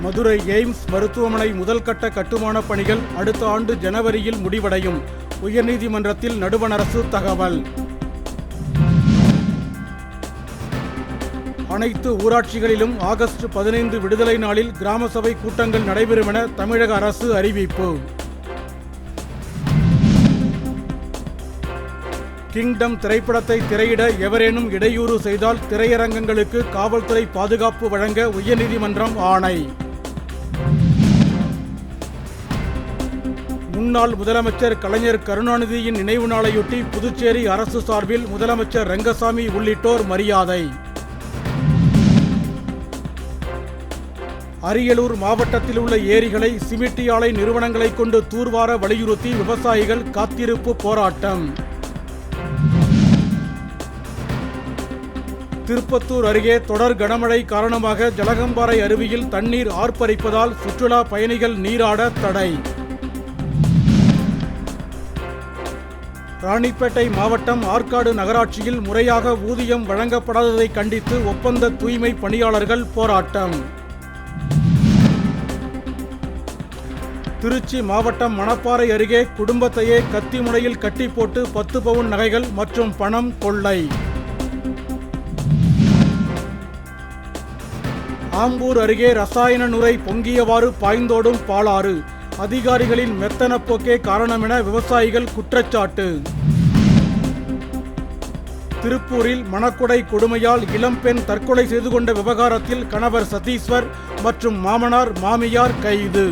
Madurai AIIMS மருத்துவமனை முதல் கட்ட கட்டுமான பணிகள் அடுத்த ஆண்டு ஜனவரியில் முடிவடையும். உயர்நீதிமன்றத்தில் நடுவண் அரசு தகவல். அனைத்து ஊராட்சிகளிலும் ஆகஸ்ட் பதினைந்து விடுதலை நாளில் கிராம சபை கூட்டங்கள் நடைபெறும் என தமிழக அரசு அறிவிப்பு. கிங்டம் திரைப்படத்தை திரையிட எவரேனும் இடையூறு செய்தால் திரையரங்கங்களுக்கு காவல்துறை பாதுகாப்பு வழங்க உயர்நீதிமன்றம் ஆணை. முன்னாள் முதலமைச்சர் கலைஞர் கருணாநிதியின் நினைவு நாளையொட்டி புதுச்சேரி அரசு சார்பில் முதலமைச்சர் ரங்கசாமி உள்ளிட்டோர் மரியாதை. அரியலூர் மாவட்டத்தில் உள்ள ஏரிகளை சிமிட்டி ஆலை நிறுவனங்களை கொண்டு தூர்வார வலியுறுத்தி விவசாயிகள் காத்திருப்பு போராட்டம். திருப்பத்தூர் அருகே தொடர் கனமழை காரணமாக ஜலகம்பாறை அருவியில் தண்ணீர் ஆர்ப்பரிப்பதால் சுற்றுலா பயணிகள் நீராட தடை. ராணிப்பேட்டை மாவட்டம் ஆற்காடு நகராட்சியில் முறையாக ஊதியம் வழங்கப்படாததை கண்டித்து ஒப்பந்த தூய்மை பணியாளர்கள் போராட்டம். திருச்சி மாவட்டம் மணப்பாறை அருகே குடும்பத்தையே கத்தி முனையில் கட்டி போட்டு பத்து பவுன் நகைகள் மற்றும் பணம் கொள்ளை. ஆம்பூர் அருகே ரசாயன நுரை பொங்கியவாறு பாய்ந்தோடும் பாலாறு. அதிகாரிகளின் மெத்தனப்போக்கே காரணம் என விவசாயிகள் குற்றச்சாட்டு. திருப்பூரில் மணக்குடை கொடுமையால் இளம்பெண் தற்கொலை செய்து கொண்ட விவகாரத்தில் கணவர் சதீஸ்வர் மற்றும் மாமனார் மாமியார் கைது.